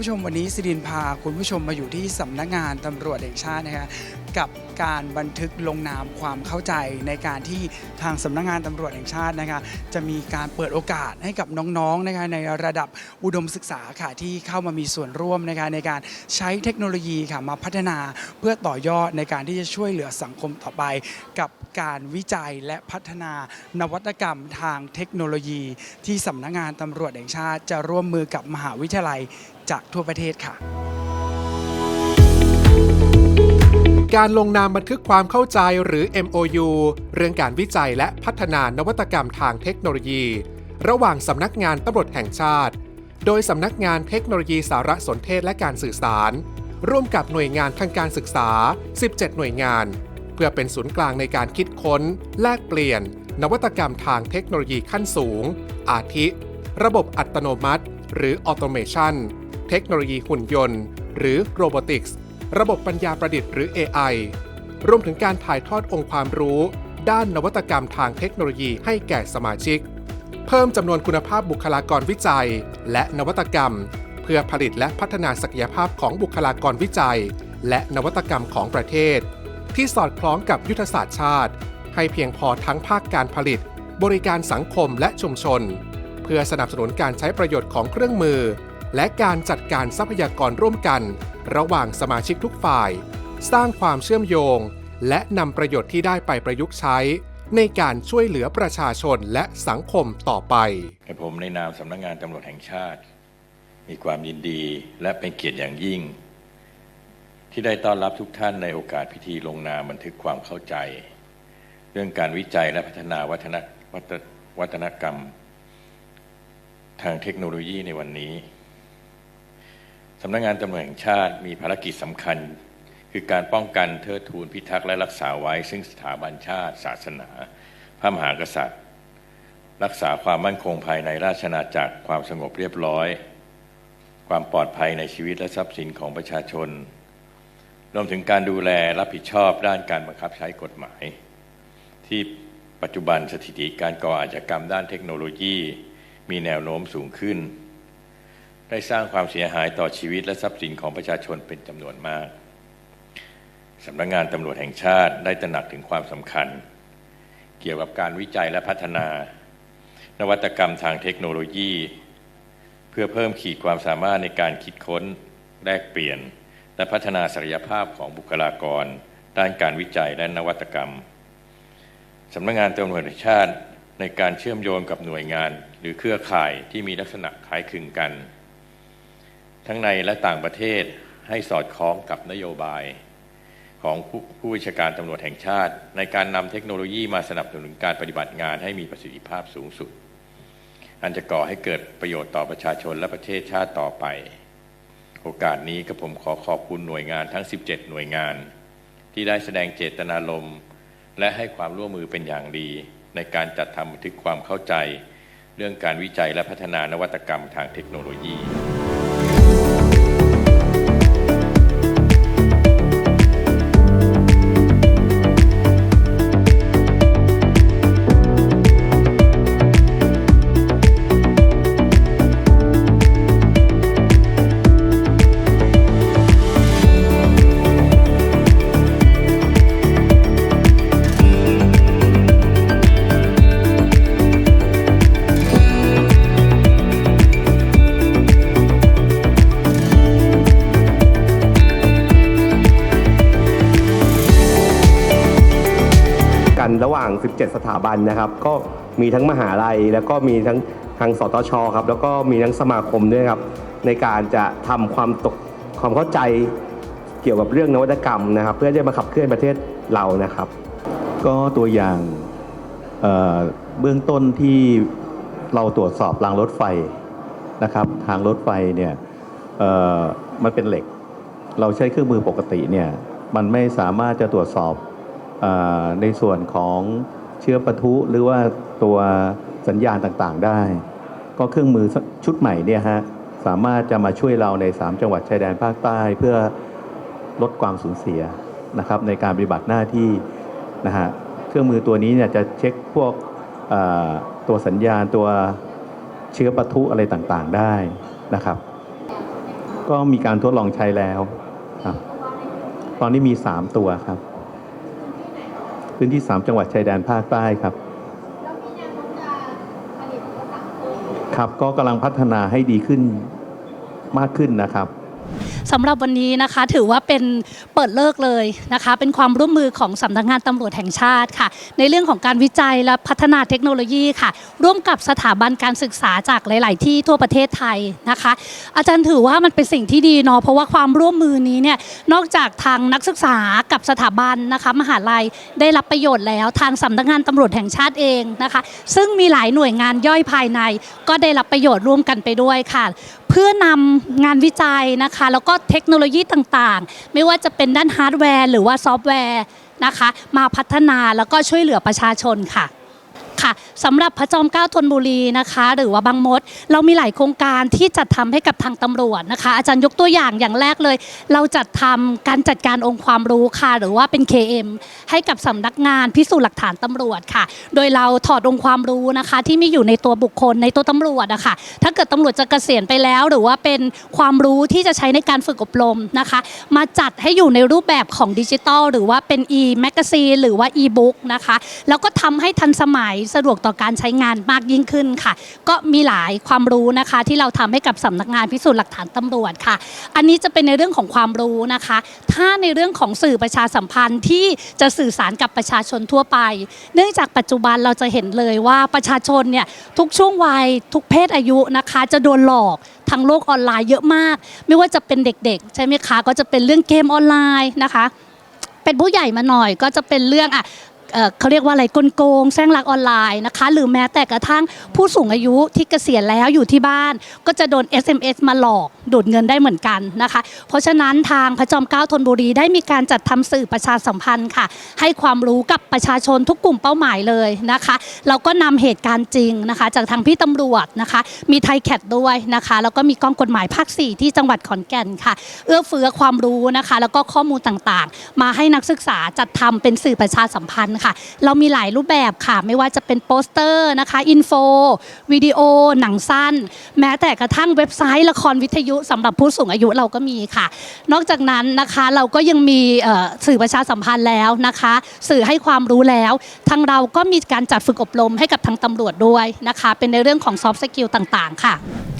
ผู้ชมวันนี้สิรินพาคุณผู้ชมมาอยู่ที่สำนักงานตำรวจแห่งชาตินะคะกับการบันทึกลงนามความเข้าใจในการที่ทางสำนักงานตำรวจแห่งชาตินะคะจะมีการเปิดโอกาสให้กับน้องๆนะคะในระดับอุดมศึกษาค่ะที่เข้ามามีส่วนร่วมนะคะในการใช้เทคโนโลยีค่ะมาพัฒนาเพื่อต่อยอดในการที่จะช่วยเหลือสังคมต่อไป กับการวิจัยและพัฒนานวัตกรรมทางเทคโนโลยี ที่สำนักงานตำรวจแห่งชาติ จะร่วมมือกับมหาวิทยาลัย จากทั่วประเทศค่ะ การลงนามบันทึกความเข้าใจหรือ MOU เรื่องการวิจัยและพัฒนานวัตกรรมทางเทคโนโลยี ระหว่างสำนักงานตำรวจแห่งชาติ โดยสำนักงานเทคโนโลยีสารสนเทศและการสื่อสาร ร่วมกับหน่วยงานทางการศึกษา 17 หน่วยงาน เพื่อเป็นศูนย์กลางในการคิดค้น แลกเปลี่ยน นวัตกรรมทางเทคโนโลยีขั้นสูง อาทิ ระบบอัตโนมัติ หรือออโตเมชัน เทคโนโลยีหุ่นยนต์ หรือโรบอติกส์ระบบปัญญาประดิษฐ์หรือ AI รวมถึงการถ่ายทอดองค์ความรู้ ด้านนวัตกรรมทางเทคโนโลยีให้แก่สมาชิก เพิ่มจำนวนคุณภาพบุคลากรวิจัย และนวัตกรรม เพื่อผลิตและพัฒนาศักยภาพของบุคลากรวิจัย และนวัตกรรมของประเทศ ที่สอดคล้องกับยุทธศาสตร์ชาติ ให้เพียงพอทั้งภาคการผลิต บริการสังคมและชุมชน เพื่อสนับสนุนการใช้ประโยชน์ของเครื่องมือ และการจัดการทรัพยากรร่วมกัน ระหว่างสมาชิกทุกฝ่าย สร้างความเชื่อมโยง และนำประโยชน์ที่ได้ไปประยุกต์ใช้ ในการช่วยเหลือประชาชนและสังคมต่อไปผมในนามสำนักงานตำรวจแห่งชาติ มีความยินดีและเป็นเกียรติอย่างยิ่ง ที่ได้ต้อนรับทุกท่านในโอกาสพิธีลงนามบันทึกความเข้าใจ เรื่องการวิจัยและพัฒนาวัฒนฒวัฒนกรรม ทางเทคโนโลยีในวันนี้ สำนักงานตำรวจแห่งชาติมีภารกิจสำคัญ คือการป้องกันเทิดทูนพิทักษ์และรักษาไว้ ซึ่งสถาบันชาติ ศาสนา พระมหากษัตริย์ รักษาความมั่นคงภายในราชอาณาจักรความสงบเรียบร้อย ความปลอดภัยในชีวิตและทรัพย์สินของประชาชน รวมถึงการดูแลรับผิดชอบด้านการบังคับใช้กฎหมาย ที่ปัจจุบันสถิติการก่ออาชญากรรมด้านเทคโนโลยี มีแนวโน้มสูงขึ้น ได้สร้างความเสียหายต่อชีวิตและทรัพย์สินของประชาชนเป็นจำนวนมากสำนักงานตำรวจแห่งชาติได้ตระหนักถึงความสำคัญ เกี่ยวกับการวิจัยและพัฒนา นวัตกรรมทางเทคโนโลยี เพื่อเพิ่มขีดความสามารถในการคิดค้นแลกเปลี่ยน และพัฒนาศักยภาพของบุคลากร ด้านการวิจัยและนวัตกรรมสำนักงานตำรวจแห่งชาติในการเชื่อมโยงกับหน่วยงาน หรือเครือข่ายที่มีลักษณะคล้ายคลึงกัน ทั้งในและต่างประเทศให้สอดคล้องกับนโยบายของผู้ผู้วิชาการตำรวจแห่งชาติ ในการนำเทคโนโลยีมาสนับสนุนการปฏิบัติงานให้มีประสิทธิภาพสูงสุด อันจะก่อให้เกิดประโยชน์ต่อประชาชนและประเทศชาติต่อไป โอกาสนี้ก็ผมขอขอบคุณหน่วยงานทั้ง 17 หน่วยงาน ที่ได้แสดงเจตนารมณ์และให้ความร่วมมือเป็นอย่างดี ในการจัดทำบันทึกความเข้าใจ เรื่องการวิจัยและพัฒนานวัตกรรมทางเทคโนโลยี ระหว่าง 17 สถาบันนะครับ ก็มีทั้งมหาลัยแล้วก็มีทั้งทางสตชครับแล้วก็มีทั้งสมาคมด้วยครับในการจะทำความตกความเข้าใจเกี่ยวกับเรื่องนวัตกรรมนะครับ เพื่อจะมาขับเคลื่อนประเทศเรานะครับ ก็ตัวอย่างเเบื้องต้นที่เราตรวจสอบรางรถไฟนะครับ ทางรถไฟเนี่ยมันเป็นเหล็ก เราใช้เครื่องมือปกติเนี่ยมันไม่สามารถจะตรวจสอบ ในส่วนของเชื้อปะทุหรือว่าตัวสัญญาณต่างๆได้ ก็เครื่องมือชุดใหม่เนี่ยฮะสามารถจะมาช่วยเราใน 3 จังหวัดชายแดนภาคใต้เพื่อลดความสูญเสียนะครับในการปฏิบัติหน้าที่นะฮะเครื่องมือตัวนี้เนี่ยจะเช็คพวกตัวสัญญาณตัวเชื้อปะทุอะไรต่างๆได้นะครับ ก็มีการทดลองใช้แล้ว ตอนนี้มี 3 ตัวครับ พื้นที่ 3 จังหวัดชายแดนภาคใต้ครับครับก็กำลังพัฒนาให้ดีขึ้นมากขึ้นนะครับ สำหรับวันนี้นะคะ ถือว่าเป็นเปิดเลิกเลยนะคะ เป็นความร่วมมือของสำนักงานตำรวจแห่งชาติค่ะ ในเรื่องของการวิจัยและพัฒนาเทคโนโลยีค่ะ ร่วมกับสถาบันการศึกษาจากหลาย ๆ ที่ทั่วประเทศไทยนะคะ อาจารย์ถือว่ามันเป็นสิ่งที่ดีเนาะเพราะว่าความร่วมมือนี้เนี่ยนอกจากทางนักศึกษากับสถาบันนะคะ มหาลัยได้รับประโยชน์แล้วทางสำนักงานตำรวจแห่งชาติเองนะคะ ซึ่งมีหลายหน่วยงานย่อยภายใน ก็ได้รับประโยชน์ร่วมกันไปด้วยค่ะ เพื่อนำงานวิจัยนะคะ แล้วก็เทคโนโลยีต่างๆ ไม่ว่าจะเป็นด้านฮาร์ดแวร์ หรือว่าซอฟต์แวร์นะคะ มาพัฒนาแล้วก็ช่วยเหลือประชาชนค่ะ ค่ะสำหรับพระจอมเกล้าธนบุรีนะคะ หรือว่าบางมด เรามีหลายโครงการที่จัดทำให้กับทางตำรวจนะคะ อาจารย์ยกตัวอย่างอย่างแรกเลย เราจัดทำการจัดการองค์ความรู้ค่ะ หรือว่าเป็น KM ให้กับสำนักงานพิสูจน์หลักฐานตำรวจค่ะ โดยเราถอดองค์ความรู้นะคะ ที่มีอยู่ในตัวบุคคลในตัวตำรวจอะค่ะถ้าเกิดตำรวจจะเกษียณไปแล้ว หรือว่าเป็นความรู้ที่จะใช้ในการฝึกอบรมนะคะ มาจัดให้อยู่ในรูปแบบของดิจิทัลหรือว่าเป็น e magazine หรือว่า e-book นะคะ แล้วก็ทำให้ทันสมัยสะดวกต่อการใช้งานมากยิ่งขึ้นค่ะ ก็มีหลายความรู้นะคะ ที่เราทำให้กับสำนักงานพิสูจน์หลักฐานตำรวจค่ะ อันนี้จะเป็นในเรื่องของความรู้นะคะ ถ้าในเรื่องของสื่อประชาสัมพันธ์ที่จะสื่อสารกับประชาชนทั่วไป เนื่องจากปัจจุบันเราจะเห็นเลยว่าประชาชนเนี่ยทุกช่วงวัยทุกเพศอายุนะคะ จะโดนหลอกทางโลกออนไลน์เยอะมาก ไม่ว่าจะเป็นเด็กๆ ใช่ไหมคะ ก็จะเป็นเรื่องเกมออนไลน์นะคะ เป็นผู้ใหญ่มาหน่อยก็จะเป็นเรื่องอะ เอ่อเขาเรียกว่าอะไรกลโกงแซงลักออนไลน์นะคะ หรือแม้แต่กระทั่งผู้สูงอายุที่เกษียณแล้วอยู่ที่บ้าน ก็จะโดน SMS มาหลอกดูดเงินได้เหมือนกันนะคะ เพราะฉะนั้นทางพระจอมเกล้าธนบุรีได้มีการจัดทำสื่อประชาสัมพันธ์ค่ะ ให้ความรู้กับประชาชนทุกกลุ่มเป้าหมายเลยนะคะเราก็นำเหตุการณ์จริงนะคะ จากทางพี่ตำรวจนะคะ มีไทยแคทด้วยนะคะ แล้วก็มีกองกฎหมายภาค 4 ที่จังหวัดขอนแก่นค่ะ เอื้อเฟื้อความรู้นะคะ แล้วก็ข้อมูลต่างๆ มาให้นักศึกษาจัดทำเป็นสื่อประชาสัมพันธ์ค่ะ เรามีหลายรูปแบบค่ะ ไม่ว่าจะเป็นโปสเตอร์นะคะ อินโฟ วิดีโอ หนังสั้น แม้แต่กระทั่งเว็บไซต์ละครวิทยุสำหรับผู้สูงอายุเราก็มีค่ะ นอกจากนั้นนะคะเราก็ยังมีสื่อประชาสัมพันธ์แล้วนะคะ สื่อให้ความรู้แล้วทางเราก็มีการจัดฝึกอบรมให้กับทางตำรวจด้วยนะคะ เป็นในเรื่องของซอฟต์สกิลต่างๆ ค่ะ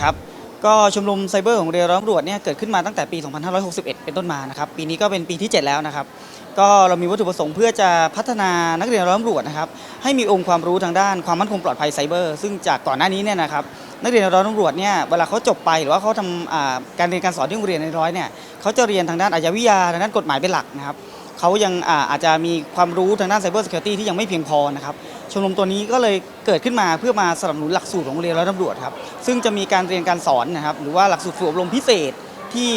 ครับ ก็ชมรมไซเบอร์ของเรือร้องตำรวจเนี่ยเกิดขึ้นมาตั้งแต่ปี 2561 เป็นต้นมานะครับปีนี้ก็เป็นปีที่ 7 แล้วนะครับก็เรามีวัตถุประสงค์เพื่อจะพัฒนานักเรียนร้องตำรวจนะครับให้มีองค์ความรู้ทางด้านความมั่นคงปลอดภัยไซเบอร์ซึ่งจากก่อนหน้านี้เนี่ยนะครับนักเรียนร้องตำรวจเนี่ยเวลาเขาจบไปหรือว่าเขาทำการเรียนการสอนที่โรงเรียนในร้อยเนี่ยเขาจะเรียนทางด้านอาชญาวิทยาทางด้านกฎหมายเป็นหลักนะครับ เขายังอาจจะมีความรู้ทางด้านไซเบอร์ Security ที่ยังไม่เพียงพอนะครับชมรมตัวนี้ก็เลยเกิดขึ้นมาเพื่อมาสนับสนุนหลักสูตรของโรงเรียนร้อยตำรวจครับซึ่งจะมีการเรียนการสอนนะครับหรือว่าหลักสูตรฝึกอบรมพิเศษที่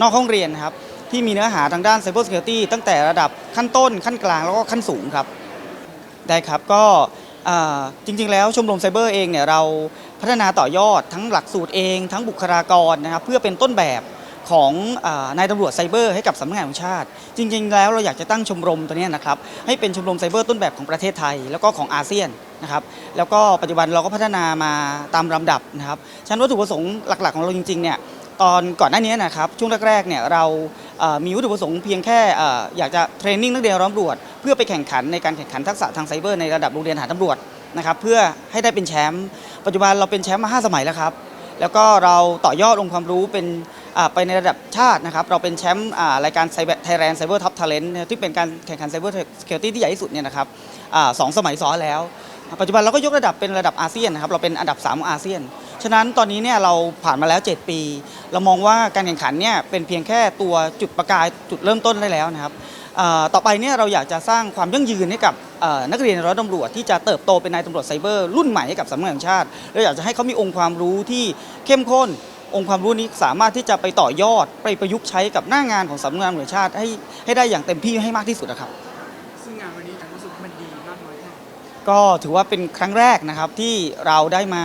นอกห้องเรียนครับที่มีเนื้อหาทางด้าน Cyber Security ตั้งแต่ระดับขั้นต้นขั้นกลางแล้วก็ขั้นสูงครับ ได้ครับก็จริงๆ แล้วชมรมไซเบอร์เองเนี่ยเราพัฒนาต่อยอดทั้งหลักสูตรเอง ทั้งบุคลากรนะครับเพื่อเป็นต้นแบบ ของอนายตำรวจไซเบอร์ให้กับสำนักงานของชาติ จริง ๆ แล้วเราอยากจะตั้งชมรมตัวนี้นะครับให้เป็นชมรมไซเบอร์ต้นแบบของประเทศไทย แล้วก็ของอาเซียนนะครับแล้วก็ปัจจุบันเราก็พัฒนามาตามลำดับนะครับฉะนันวัตถุประสงค์หลัก ๆ ของเราจริงๆเนี่ยตอนก่อนหน้านี้นะครับช่วงแรกๆเนี่ยเรามีวัตถุประสงค์เพียงแค่อยากจะเทรนนิ่งนักเรียนร้องตำรวจเพื่อไปแข่งขันในการแข่งขันทักษะทางไซเบอร์ในระดับโรงเรียนหาตำรวจนะครับเพื่อให้ได้เป็นแชมป์ปัจจุบันเราเป็นแชมป์มา 5 สมัยแล้วครับ แล้วก็เราต่อยอดองค์ความรู้เป็น ไปในระดับชาตินะครับเราเป็นแชมป์รายการไทยแลนด์ไซเบอร์ท็อปทาเลนต์ที่เป็นการแข่งขันไซเบอร์สเกลตี้ที่ใหญ่ที่สุดเนี่ยนะครับอสองสมัยซ้อนแล้ว ปัจจุบันเราก็ยกระดับเป็นระดับอาเซียนนะครับเราเป็นอันดับ 3 ของอาเซียน ฉะนั้นตอนนี้เนี่ยเราผ่านมาแล้ว 7 ปี เรามองว่าการแข่งขันเนี่ยเป็นเพียงแค่ตัวจุดประกายจุดเริ่มต้นได้แล้วนะครับต่อไปเนี่ยเราอยากจะสร้างความยั่งยืนให้กับนักเรียนร้อยตำรวจที่จะเติบโตเป็นนายตำรวจไซเบอร์รุ่นใหม่ให้กับสำนักงานชาติเราอยากจะให้เขามีองค์ความรู้ที่เข้มข้น องค์ความรู้นี้สามารถที่จะไปต่อยอดไปประยุกต์ใช้กับหน้างานของสำนักงานตำรวจแห่งชาติให้ให้ได้อย่างเต็มที่ให้มากที่สุดนะครับ ซึ่งงานวันนี้ผมรู้สึกมันดีมากน้อยแค่ไหนก็ถือว่าเป็นครั้งแรกนะครับที่เราได้มา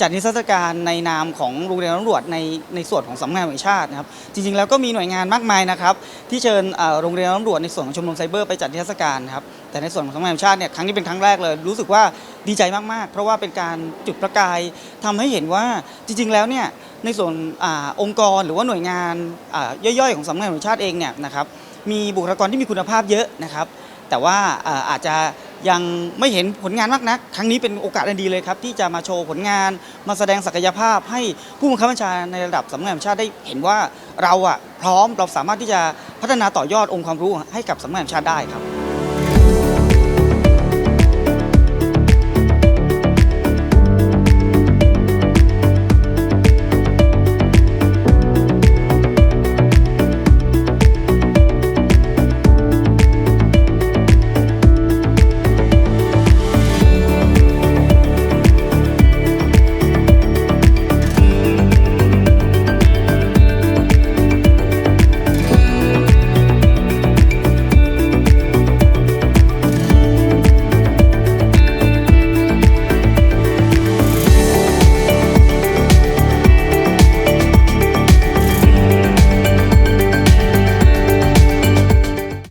จัดนิทรรศการในนามของโรงเรียนตำรวจในในส่วนของสำนักงานตำรวจแห่งชาตินะครับจริงๆแล้วก็มีหน่วยงานมากมายนะครับที่เชิญเอ่อโรงเรียนตำรวจในส่วนของชมรมไซเบอร์ไปจัดนิทรรศการนะครับแต่ในส่วนของสำนักงานแห่งชาติเนี่ยครั้งนี้เป็นครั้งแรกเลย รู้สึกว่าดีใจมากๆ เพราะว่าเป็นการจุดประกายทำให้เห็นว่าจริงๆแล้วเนี่ย ในส่วนอองค์กรหรือว่าหน่วยงานย่อยๆ ของสำนักงานตำรวจแห่งชาติเองเนี่ยนะครับมีบุคลากรที่มีคุณภาพเยอะนะครับ แต่ว่าอาอาจจะยังไม่เห็นผลงานมากนัก ครั้งนี้เป็นโอกาสอันดีเลยครับ ที่จะมาโชว์ผลงานมาแสดงศักยภาพ ให้ผู้บังคับบัญชาในระดับสำนักงานตำรวจแห่งชาติได้เห็นว่าเราอะพร้อมเราสามารถที่จะพัฒนาต่อยอดองค์ความรู้ให้กับสำนักงานตำรวจแห่งชาติได้ครับ